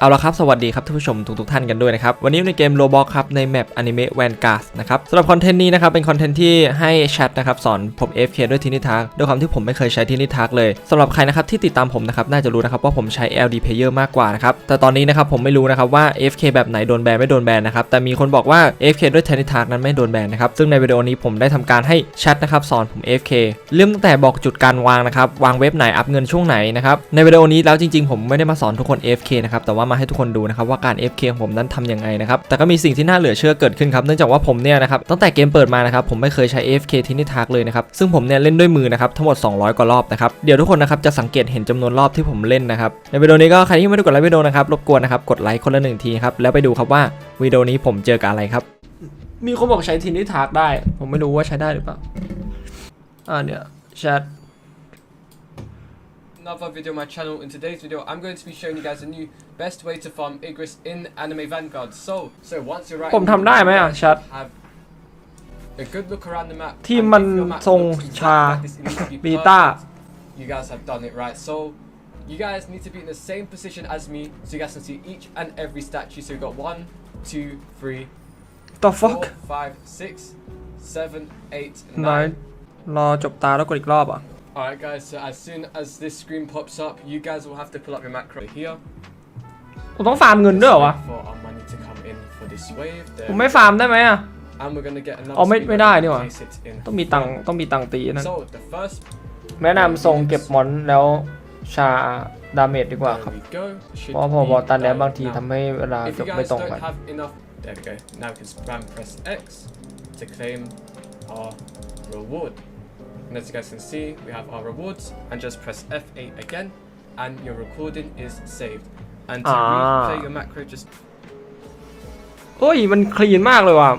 เอาละครับ สวัสดีครับท่านผู้ชมทุกทท่านกันด้วยนะครับ วันนี้ในเกม Roblox ครับ ในแมป Anime Vanguard นะครับสำหรับคอนเทนต์นี้นะครับ เป็นคอนเทนต์ที่ให้แชทนะครับ สอนผม FK ด้วยทินิทักด้วยความที่ผมไม่เคยใช้ทินิทักเลยสำหรับใครนะครับ ที่ติดตามผมนะครับ น่าจะรู้นะครับ ว่าผมใช้ LD Player มากกว่านะครับ แต่ตอนนี้นะครับผมไม่รู้นะครับว่า FK แบบไหนโดนแบนไม่โดนแบนนะครับแต่มีคนบอกว่า FK ด้วยทินิทักนั้นไม่โดนแบนนะครับซึ่งในวิดีโอนี้ผมได้ทำการให้แชทนะครับสอนผม FK เริ่มตั้งแต่บอกจุดการวางนะครับวางเว็บไหนอัพเงินช่วงไหนนะครับในวิดีโอนี้แล้วจริง ๆ ผมไม่ได้มาสอนทุกคน FK นะครับแต่ว่ามาให้ทุกคนดูนะครับว่าการ FK ของผมนั้นทำยังไงนะครับแต่ก็มีสิ่งที่น่าเหลือเชื่อเกิดขึ้นครับเนื่องจากว่าผมเนี่ยนะครับตั้งแต่เกมเปิดมานะครับผมไม่เคยใช้ FK ที่นิทากเลยนะครับซึ่งผมเนี่ยเล่นด้วยมือนะครับทั้งหมด 200 กว่ารอบนะครับเดี๋ยวทุกคนนะครับจะสังเกตเห็นจำนวนรอบที่ผมเล่นนะครับในวิดีโอนี้ก็ใครที่ไม่ได้กดไลค์วิดีโอนะครับรบกวนนะครับกดไลค์คนละหนึ่งทีครับแล้วไปดูครับว่าวิดีโอนี้ผมเจอกับอะไรครับ มีคนบอกใช้ทีนิทากได้ ผมไม่รู้ว่าใช้ได้หรือเปล่า อ่าเนี่ยแชท another video on my channel. In today's video, I'm going to be showing you guys a new best way to farm Igris in Anime Vanguard. So, so once you're right, ผมทำได้ไหมอ่ะ chat? Have a good look around the map. ที่ and มัน if your map ทรง looks exactly ชา like this, it needs to be บีต้า perfect. You guys have done it right. So, you guys need to be in the same position as me, so you guys can see each and every statue. So we got one, two, three, the four, fuck five, six, seven, eight, นาย nine. รอจบตาแล้วกดอีกรอบอ่ะ Alright guys, so as soon as this screen pops up, you guys will have to pull up your macro here. ผมต้องฟาร์มเงินด้วยเหรอวะ For our money to come in for this wave. ผมไม่ฟาร์มได้ไหมอะ And we're gonna get another อ๋อไม่ screen ไม่ได้ and นี่หว่า place it in. ต้องมีตังค์ต้องมีตังค์ตีนั่น So the first แนะนำทรงเก็บมอนแล้วชาดาเมจดีกว่า there ครับ we go. Should เพราะว่าพอบอลตันแล้ว be บางที done ทำให้เวลา now. If จ you บไม่ guys ตรงกัน don't have enough, there we go. Now we can spam press X to claim our reward. And as you guys can see, we have our rewards, and just press F8 again, and your recording is saved. And to Ah. replay your macro, just โอ้ยมันคลีนมากเลยว่ะ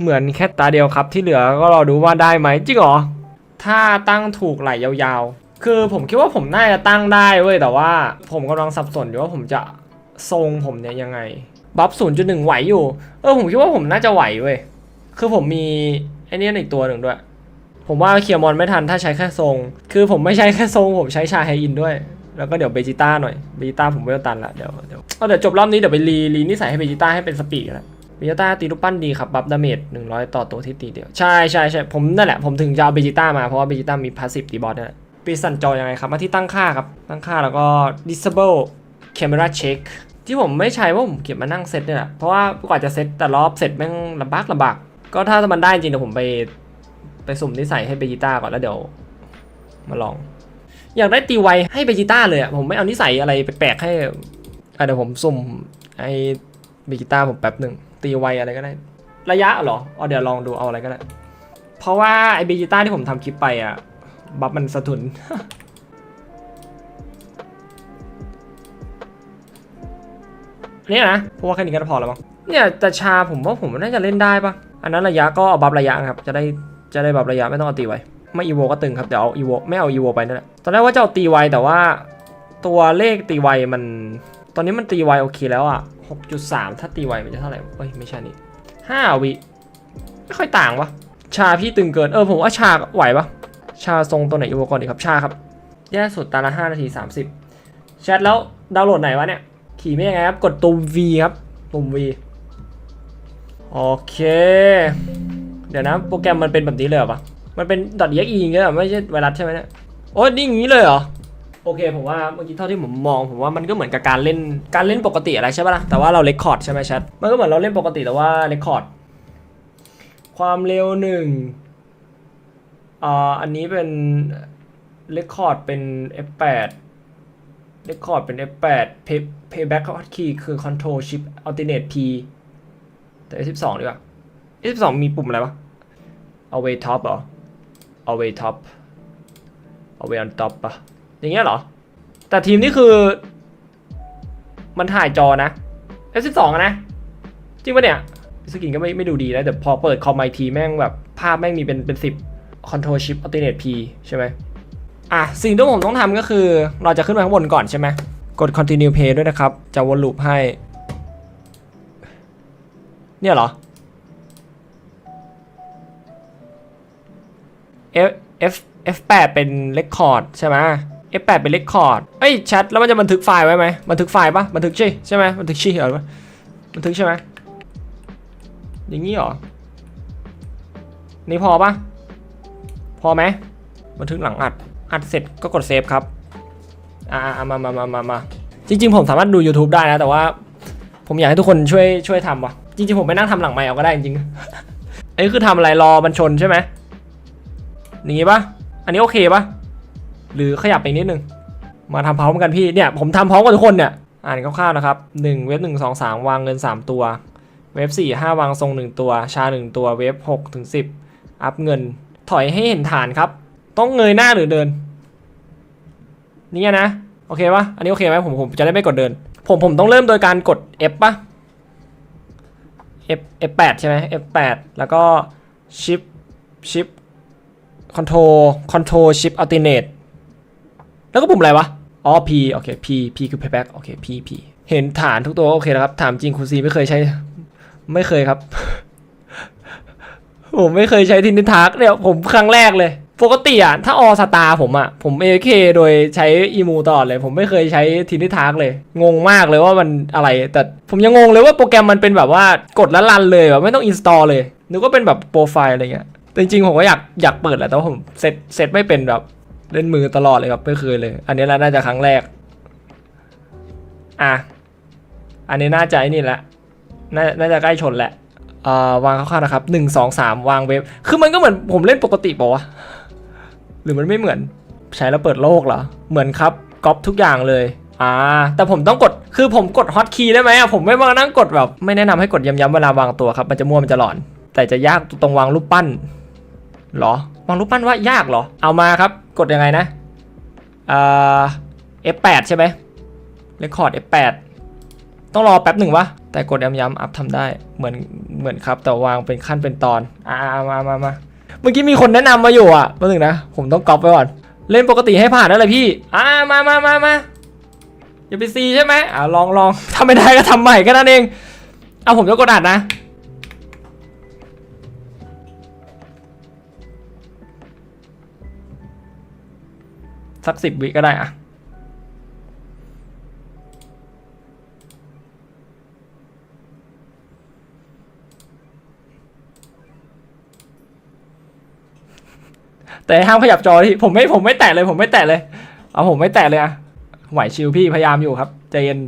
เหมือนแค่ตาเดียวครับที่เหลือก็รอดูว่าได้ไหมจริงเหรอ ถ้าตั้งถูกไหลยาวๆ คือผมคิดว่าผมน่าจะตั้งได้เว้ยแต่ว่าผมกำลังสับสนอยู่ว่าผมจะทรงผมเนี่ยยังไงบัฟ0.1 ไหวอยู่ เออผมคิดว่าผมน่าจะไหวเว้ย คือผมมีไอ้เนี่ยอีกตัวหนึ่งด้วย ผมว่าเคลียร์มอนไม่ทันถ้าใช้แค่ทรง คือผมไม่ใช้แค่ทรง ผมใช้ชาไฮอินด้วย แล้วก็เดี๋ยวเบจิต้าหน่อย เบจิต้าผมไม่ตันละเดี๋ยวเดี๋ยวเอาเดี๋ยวจบรอบนี้เดี๋ยวไปรีรีนิสัยให้เบจิต้าให้เป็นสปีดกันละเบจิต้าตีลูกปั้นดีครับ บัฟดาเมจ100ต่อตัวที่ตีเดียว ใช่ใช่ใช่ผมนั่นแหละ ผมถึงจะเอาเบจิต้ามา เพราะว่าเบจิต้ามีพาสซีฟตีบอสนี่นแหละปีสันจอยังไงครับ มาที่ตั้งค่าครับ ตั้งค่าแล้วก็ disable camera check ที่ผมไม่ใช้ว่าผมเก็บมานั่งเซตเนี่ยแหละเพราะว่ากว่าจะเซตแต่รอบเสร็จแม่งลำบากลำบาก ก็ถ้ามันได้จริงเดี๋ยวผมไป สุ่มนิสัยให้เบจิต้าก่อนแล้วเดี๋ยว มาลอง อยากได้ตีไวให้เบจิต้าเลยอะผมไม่เอานิสัยอะไรแปลกๆให้เดี๋ยวผมสุ่มไอ้เบจิต้าผมแป๊บหนึ่งตีไวอะไรก็ได้ ระยะเหรอเอ๋อเดี๋ยวลองดูเอาอะไรก็ได้ เพราะว่าไอ้เบจิต้าที่ผมทำคลิปไปอะบัฟมันสะทุนเนี่ยนะเพราะว่าแค่นี้ก็พอแล้วมั้งเนี่ยแต่ชาผมว่าผมน่าจะเล่นได้ปะอันนั้นระยะก็เอาบัฟระยะครับ จะได้ จะได้แบัฟระยะไม่ต้องเอาตีไว้ ไม่อีโวก็ตึงครับเดี๋ยวเอาอีโวไม่เอาอีโวไปนั่นแหละตอนแรกว่าจะเอาตีไวแต่ว่า ตัวเลขตีไวมัน ตอนนี้มันตีไวโอเคแล้วอะ6.3 ถ้าตีไวมันจะเท่าไหร่เอ้ยไม่ใช่นี่5วิไม่ค่อยต่างวะชาพี่ตึงเกินเออผมว่าชาไหวปะชาทรงตัวไหนอีโวก่อนดีครับชาครับแย่สุดตาละ5นาที 30แชทแล้วดาวน์โหลดไหนวะเนี่ยขี่ไม่ยังไงครับ กดตุ่ม V ครับ ตุ่ม V โอเค เดี๋ยวนะ โปรแกรมมันเป็นแบบนี้เลยเหรอปะมันเป็น .exe อย่างเงี้ยไม่ใช่ไวรัสใช่ไหมเนี่ย โอ้ยนี่อย่างนี้เลยเหรอ โอเค ผมว่าเมื่อกี้เท่าที่ผมมอง ผมว่ามันก็เหมือนกับการเล่น การเล่นปกติอะไรใช่ปะล่ะ แต่ว่าเราเลคคอร์ดใช่ไหมแชทมันก็เหมือนเราเล่นปกติแต่ว่าเลคคอร์ด ความเร็วหนึ่งอ่า อันนี้เป็นเลคคอร์ดเป็น F8 เรคคอร์ดเป็น F8 Pay Payback Hotkey คือ Control Shift Alternate P แต่ F12 ดีกว่า F12 มีปุ่มอะไรวะ Away Top เหรอ Away Top Away on Top ปะอย่างเงี้ยเหรอ แต่ทีมนี่คือ มันถ่ายจอนะ F12 อะนะ จริงปะเนี่ยสกินก็ไม่ไม่ดูดีนะแต่พอเปิดคอมไอทีแม่งแบบ ภาพแม่งมีเป็นเป็นสิบ Control Shift Alternate P ใช่ไหมอะ สิ่งที่ผมต้องทำก็คือ เราจะขึ้นไปข้างบนก่อนใช่ไหม กด continue play ด้วยนะครับ จะวนลูปให้ เนี่ยเหรอ F F F8 เป็น record ใช่ไหม F8 เป็นเลคคอร์ดเอ้ยแชทแล้วมันจะบันทึกไฟล์ไว้ไหมบันทึกไฟล์ปะบันทึกใช่ใช่ไหมบันทึกชี่เหรอบันทึกใช่ไหมอย่างงี้เหรอ นี่พอปะพอไหมบันทึกหลังอัด อัดเสร็จก็กดเซฟครับ อ่ามามามามามาจริง ๆ ผมสามารถดู YouTube ได้นะ แต่ว่าผมอยากให้ทุกคนช่วยช่วยทำวะจริงๆ ผมไปนั่งทำหลังไมค์เอาก็ได้จริงๆอันนี้คือทำอะไรรอมันชนใช่ไหม อย่างงี้ปะอันนี้โอเคปะหรือขยับไปนิดนึง มาทำพร้อมกันพี่เนี่ยผมทำพร้อมกับทุกคนเนี่ยอ่านคร่าวๆนะครับ1เว็บ1 2 3 วางเงิน 3 ตัว เว็บ4 5 วางทรง 1 ตัว ชา 1 ตัวเว็บ6ถึง10 อัพเงิน ถอยให้เห็นฐานครับ ต้องเงยหน้าหรือเดิน นี่นะ โอเคปะอันนี้โอเคไหมผมผมจะได้ไม่กดเดิน ผมผมต้องเริ่มโดยการกด F ปะ F F8 ใช่ไหม F8 แล้วก็ Shift Shift Control Control Shift Alternate แล้วก็ปุ่มอะไรวะ อ๋อ P โอเค P P คือ payback โอเค P P เห็นฐานทุกตัวโอเคนะครับ ถามจริงคุณซีไม่เคยใช้ ไม่เคยครับ ผมไม่เคยใช้ทินทักเนี่ยผมครั้งแรกเลย ปกติอะถ้าออสตาผมอะ ผม AK โดยใช้อีมูตลอดเลย ผมไม่เคยใช้ทินทักเลย งงมากเลยว่ามันอะไร แต่ผมยังงงเลยว่าโปรแกรมมันเป็นแบบว่ากดแล้วรันเลยแบบไม่ต้องอินสตอลเลยนึกว่าเป็นแบบโปรไฟล์อะไรเงี้ย แต่จริงๆผมก็อยากอยากเปิดแหละแต่ว่าผมเซตเซตไม่เป็นแบบเล่นมือตลอดเลยครับไม่เคยเลย อันนี้แหละน่าจะครั้งแรก อะ อันนี้น่าจะไอ้นี่แหละน่าน่าจะใกล้ชนแหละอ่อวางคร่าวๆนะครับหนึ่งสองสามวางเว็บ คือมันก็เหมือนผมเล่นปกติปล่าวะหรือมันไม่เหมือนใช้แล้วเปิดโลกเหรอ เหมือนครับก๊อปทุกอย่างเลย อ่า แต่ผมต้องกด คือผมกดฮอตคีย์ได้ไหมอะ ผมไม่มานั่งกดแบบ ไม่แนะนำให้กดย้ำๆเวลาวางตัวครับ มันจะมั่วมันจะหลอน แต่จะยากตรงวางรูปปั้น หรอวางรูปปั้นว่ายากหรอ เอามาครับ กดยังไงนะเอ่า F8 ใช่ไหมเรคคอร์ด F8 ต้องรอแป๊บหนึ่งวะ แต่กดย้ำๆอัพทำได้ เหมือน เหมือนครับ แต่วางเป็นขั้นเป็นตอน อ่ามามามาเมื่อกี้มีคนแนะนำมาอยู่อะแป๊บนึงนะ ผมต้องก๊อปไว้ก่อน เล่นปกติให้ผ่านได้เลยพี่ อ่า มามามามาอย่าไปซีใช่ไหมอ่าลองลองทำไม่ได้ก็ทำใหม่แค่นั้นเอง เอาผมจะกดอัดนะ สักสิบวิก็ได้อะแต่ห้ามขยับจอที่ผมไม่ผมไม่แตะเลย ผมไม่แตะเลย เอาผมไม่แตะเลยอะไหวชิลพี่พยายามอยู่ครับใจเย็น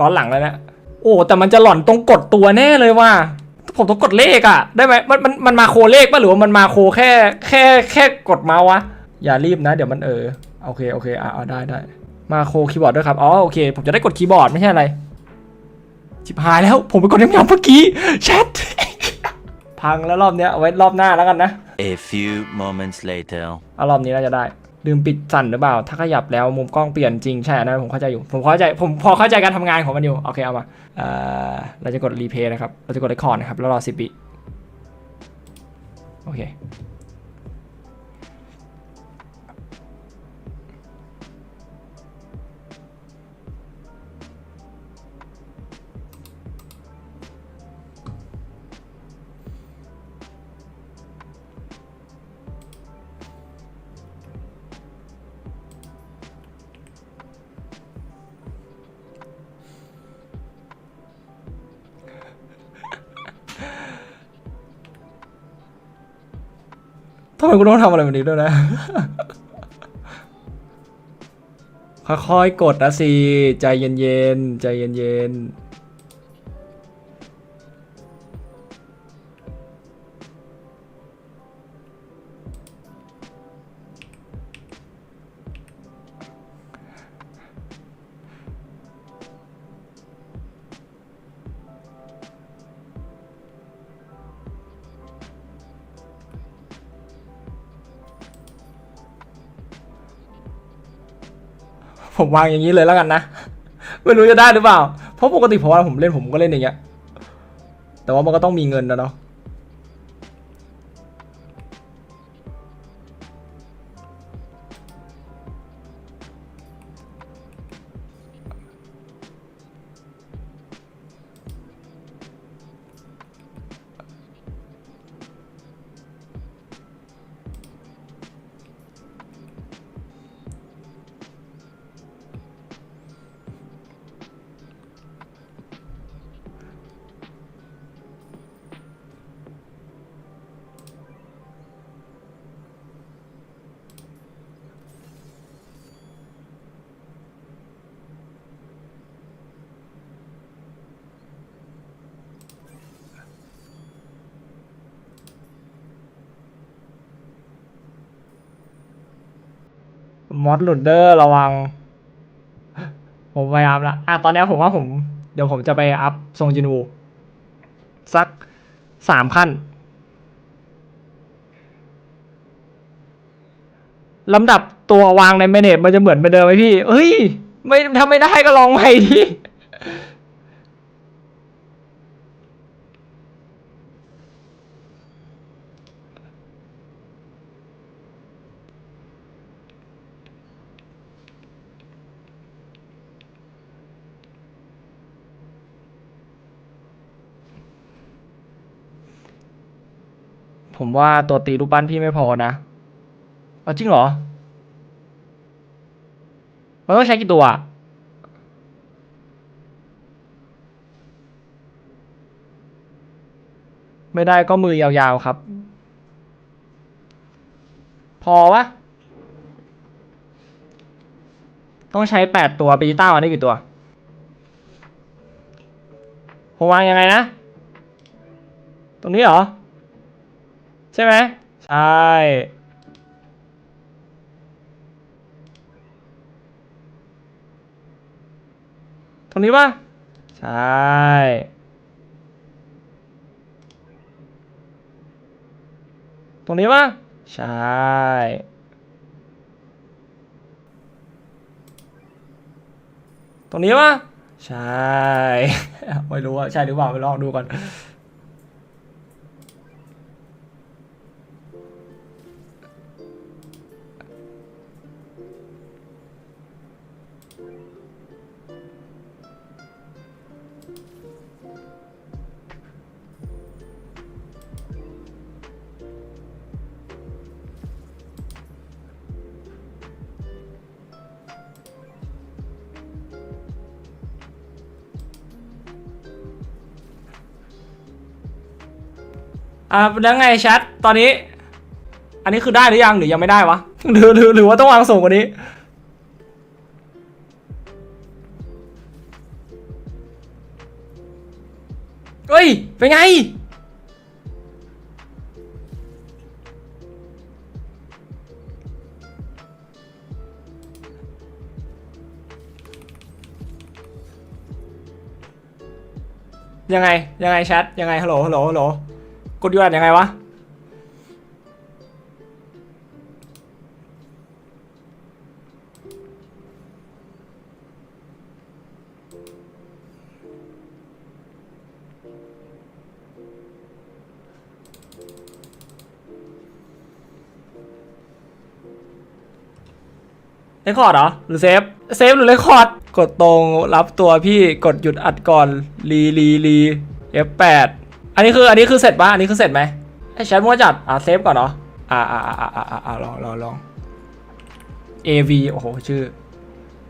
ร้อนหลังแล้วนะโอ้แต่มันจะหล่อนตรงกดตัวแน่เลยว่า ผมต้องกดเลขอะได้ไหมมันมันมันมาโคเลขป่ะหรือว่ามันมาโคแค่แค่แค่กดเมาส์วะ อย่ารีบนะ เดี๋ยวมันเออโอเคโอเคอะเอาได้ได้มาโคคีย์บอร์ดด้วยครับอ๋อโอเค ผมจะได้กดคีย์บอร์ดไม่ใช่อะไรชิบหายแล้วผมไปกดย้ำๆเมื่อกี้แชทพังแล้วรอบเนี้ยเอาไว้รอบหน้าแล้วกันนะ A few moments later. เอารอบนี้น่าจะได้ ลืมปิดสั่นหรือเปล่า ถ้าขยับแล้วมุมกล้องเปลี่ยนจริงใช่อันนั้นผมเข้าใจอยู่ ผมเข้าใจผมพอเข้าใจการทำงานของมันอยู่ โอเคเอามาเอ่อเราจะกดรีเพย์นะครับ เราจะกดเรคคอร์ดนะครับ แล้วรอสิบวิโอเค กูต้องทำอะไรแบบนี้ด้วยนะ ค่อยๆกดนะสิ ใจเย็นๆ ใจเย็นๆ ผมวางอย่างนี้เลยแล้วกันนะ ไม่รู้จะได้หรือเปล่า เพราะปกติผมว่าผมเล่นผมก็เล่นอย่างเงี้ย แต่ว่ามันก็ต้องมีเงินนะเนาะ มอสหลุดเดอร์ระวัง ผมพยายามละอะตอนนี้ผมว่าผม เดี๋ยวผมจะไปอัพทรงจินูสักสามขั้นลำดับตัววางในเมเนจมันจะเหมือนเหมือนเดิมไหมพี่ เฮ้ย ไม่ทำไม่ได้ก็ลองใหม่ดิ ผมว่าตัวตีรูปปั้นพี่ไม่พอนะเอาจริงเหรอ มันต้องใช้กี่ตัวไม่ได้ก็มือยาวๆครับ พอวะต้องใช้แปดตัวปีต้าวันนี้กี่ตัวผมวางยังไงนะ ตรงนี้เหรอ ใช่ไหมใช่ ตรงนี้ป่ะ ใช่ ตรงนี้ป่ะ ใช่ ตรงนี้ป่ะ ใช่ ไม่รู้ว่าใช่หรือเปล่าไปลองดูก่อน อ่าแล้วไงแชทตอนนี้ อันนี้คือได้หรือยังหรือยังไม่ได้วะหรือหรือหรือว่าต้องวางสูงกว่านี้เฮ้ย เป็นไง ยังไง ยังไงแชท ยังไง ฮัลโหล ฮัลโหล ฮัลโหล ดยูอัดยังไงวะเรคคอร์ดเหรอ หรือเซฟ เซฟหรือเรคคอร์ด กดตรงรับตัวพี่กดหยุดอัดก่อน รีรีรี F8 อันนี้คืออันนี้คือเสร็จป่ะอันนี้คือเสร็จไหมไอ้แชทมั่วจัดอะเซฟก่อนเนาะอ่าอ่าอ่าอ่าอ่าอ่าลองลองลอง AV โอ้โหชื่อ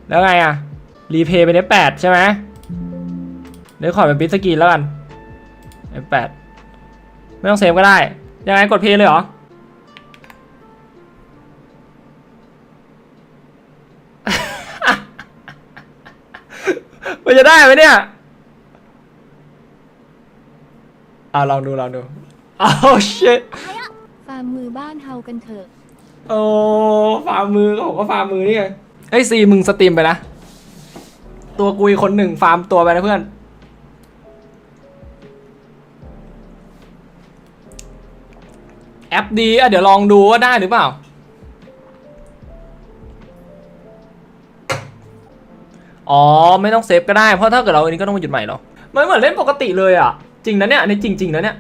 แล้วไงอะ รีเพย์เป็น F8 ใช่ไหมเดี๋ยวขอเป็นปิสกีนแล้วกัน F8 ไม่ต้องเซฟก็ได้ ยังไงกดเพย์เลยเหรอ มันจะได้ไหมเนี่ย อ่าลองดูลองดูอ้าวเชตฟาร์มมือบ้านเฮากันเถอะ โอ้ฝ่ามือก็ผมก็ฝ่ามือนี่ไงเอ้ยซีมึงสตรีมไปนะ ตัวกุยคนหนึ่งฟาร์มตัวไปนะเพื่อน แอปดีอะเดี๋ยวลองดูว่าได้หรือเปล่า อ๋อ ไม่ต้องเซฟก็ได้ เพราะถ้าเกิดเราอันนี้ก็ต้องมาหยุดใหม่หรอมันเหมือนเล่นปกติเลยอะ จริงนะเนี่ยอันนี้จริงๆนะเนี่ย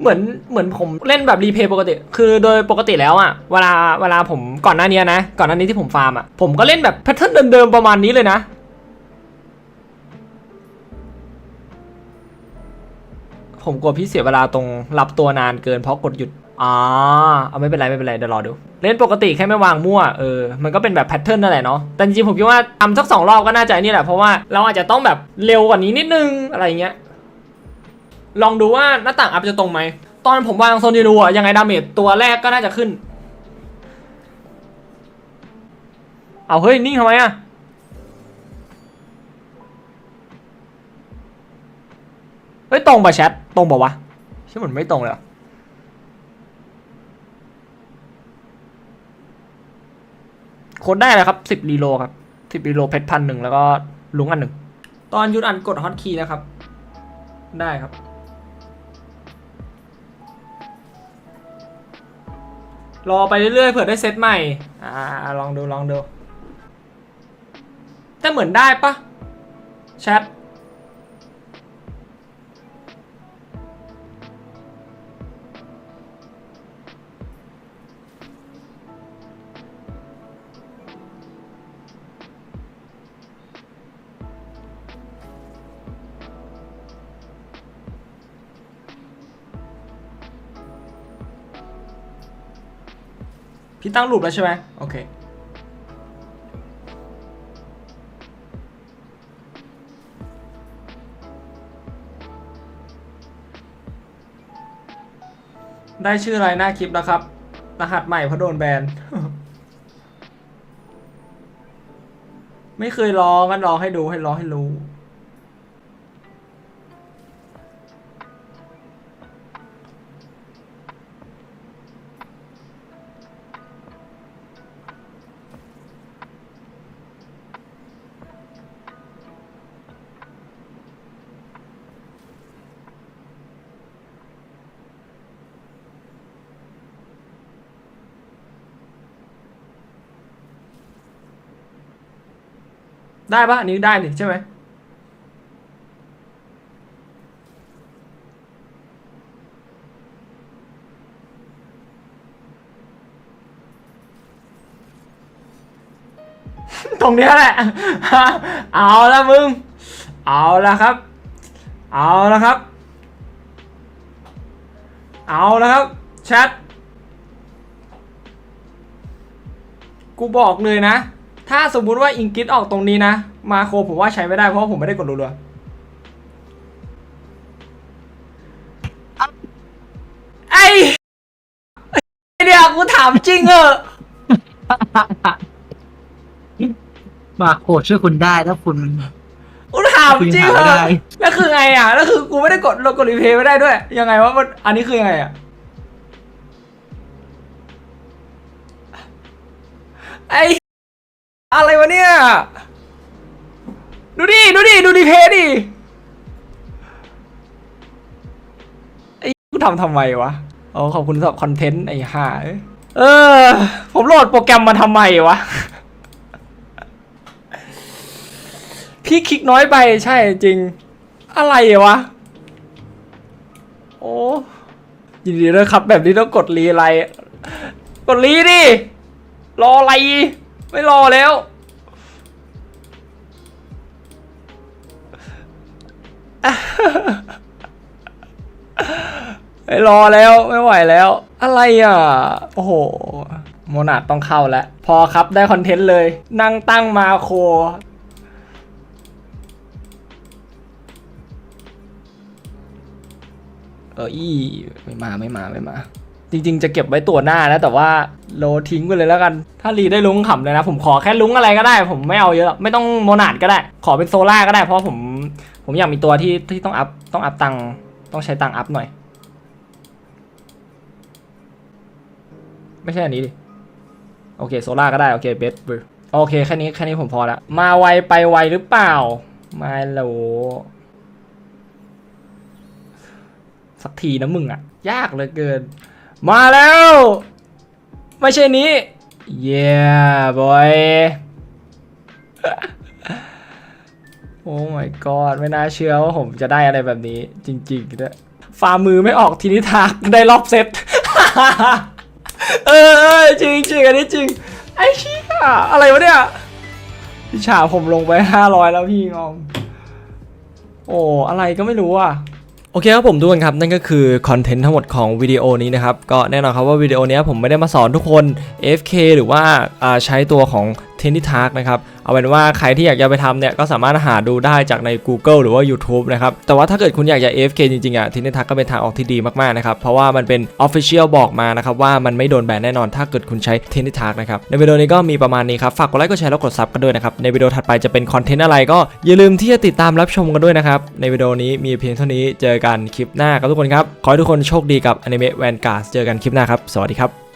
เหมือนเหมือนผมเล่นแบบรีเพย์ปกติ คือโดยปกติแล้วอะเวลาเวลาผมก่อนหน้านี้นะ ก่อนหน้านี้ที่ผมฟาร์มอะผมก็เล่นแบบแพทเทิร์นเดิมๆประมาณนี้เลยนะผมกลัวพี่เสียเวลาตรงรับตัวนานเกินเพราะกดหยุดอ่าเอาไม่เป็นไรไม่เป็นไรเดี๋ยวรอดู เล่นปกติแค่ไม่วางมั่วเออมันก็เป็นแบบแพทเทิร์นนั่นแหละเนาะแต่จริงๆผมคิดว่าทำสักสองรอบก็น่าจะนี่แหละเพราะว่าเราอาจจะต้องแบบเร็วกว่านี้นิดนึงอะไรเงี้ย ลองดูว่าหน้าต่างอัพจะตรงไหม ตอนผมวางโซนยูรูอะยังไงดาเมจตัวแรกก็น่าจะขึ้น เอาเฮ้ย นิ่งทำไมอะเฮ้ย ตรงป่ะแชท ตรงป่ะวะใช่เหมือนไม่ตรงเลยอะคค้ดได้เลยครับสิบรีโลครับสิบรีโลเพชรพันหนึ่งแล้วก็ลุงอันหนึ่งตอนยุดอันกดฮอตคีย์นะครับ ได้ครับ รอไปเรื่อยๆเผื่อได้เซตใหม่ อ่าลองดูลองดูแต่เหมือนได้ปะแชท พี่ตั้งรูปแล้วใช่ไหมโอเค ได้ชื่ออะไรหน้าคลิปแล้วครับ รหัสใหม่เพราะโดนแบน ไม่เคยลองกันลองให้ดูให้ลองให้รู้ ได้ปะอันนี้ได้นี่ใช่ไหมตรงเนี้ยแหละ เอาละมึง เอาละครับ เอาละครับ เอาละครับแชท กูบอกเลยนะ ถ้าสมมุติว่าอิงกิสออกตรงนี้นะ มาโครผมว่าใช้ไม่ได้เพราะว่าผมไม่ได้กดรัวๆไอ้ไอ้เดี๋ยวกูถามจริงเหอะมาโคช่วยคุณได้ถ้าคุณ กูถามจริงเหรคุยหาไม่ได้อะแล้วคือไงอะแล้วคือกูไม่ได้กดเรากดรีเพย์ไม่ได้ด้วย ยังไงวะมันอันนี้คือยังไงอะไอ อะไรวะเนี่ย ดูดิ ดูดิ ดูรีเพดิไอ้กูทำทำไมวะอ๋อขอบคุณสำหรับคอนเทนต์ไอ้ห่าเออ ผมโหลดโปรแกรมมาทำไมวะ พี่คลิกน้อยไปใช่จริง อะไรวะ โอ้ยินดีด้วยครับแบบนี้ต้องกดรีไรกดรีดิ รออะไร ไม่รอแล้ว ไม่รอแล้วไม่ไหวแล้ว อะไรอะ โอ้โห โมนาดต้องเข้าแล้ว พอครับได้คอนเทนต์เลย นั่งตั้งมาโคเอออี้ไม่มาไม่มาไม่มา จริง ๆ จะเก็บไว้ตัวหน้านะ แต่ว่าโลทิ้งไปเลยแล้วกัน ถ้ารีได้ลุงขำเลยนะ ผมขอแค่ลุงอะไรก็ได้ ผมไม่เอาเยอะไม่ต้องโมนาดก็ได้ ขอเป็นโซล่าก็ได้เพราะผมผมอยากมีตัวที่ที่ต้องอัพต้องอัพตังต้องใช้ตังอัพหน่อย ไม่ใช่อันนี้ดิโอเคโซล่าก็ได้โอเคเบสบโอเคแค่นี้แค่นี้ผมพอละมาไวไปไวหรือเปล่าไม่รู้สักทีนะมึงอะยากเหลือเกิน มาแล้ว ไม่ใช่นี้ เย้บอยโอ้ my god ไม่น่าเชื่อว่าผมจะได้อะไรแบบนี้จริงๆด้วยฝ่ามือไม่ออกทีนี้ทักได้รอบเซตเออจริงจริงอันนี้จริง ไอ้เชี่ยอะไรวะเนี่ยพี่ฉาผมลงไปห้าร้อยแล้วพี่งอมโอ้ อะไรก็ไม่รู้อะ โอเคครับผมทุกคนครับนั่นก็คือคอนเทนต์ทั้งหมดของวิดีโอนี้นะครับก็แน่นอนครับว่าวิดีโอนี้ผมไม่ได้มาสอนทุกคน FK หรือว่าอ่าใช้ตัวของ t e n n y t a r k นะครับ เอาเป็นว่าใครที่อยากจะไปทำเนี่ยก็สามารถหาดูได้จากใน Google หรือว่า YouTube นะครับ แต่ว่าถ้าเกิดคุณอยากจะ AFK จริงๆอะ t e n n y t a r k ก็เป็นทางออกที่ดีมากๆนะครับ เพราะว่ามันเป็น Official บอกมานะครับว่ามันไม่โดนแบนแน่นอน ถ้าเกิดคุณใช้ t e n n y t a r k นะครับในวิดีโอนี้ก็มีประมาณนี้ครับฝากกดไลค์กดแชร์แล้วกดซับกันด้วยนะครับในวิดีโอถัดไปจะเป็นคอนเทนต์อะไรก็อย่าลืมที่จะติดตามรับชมกันด้วยนะครับในวิดีโอนี้มีเพียงเท่านี้เจอกันคลิปหน้าครับทุกคนครับขอให้ทุกคนโชคดีกับ Anime Vanguard เจอกันคลิปหน้าครับสวัสดีครับ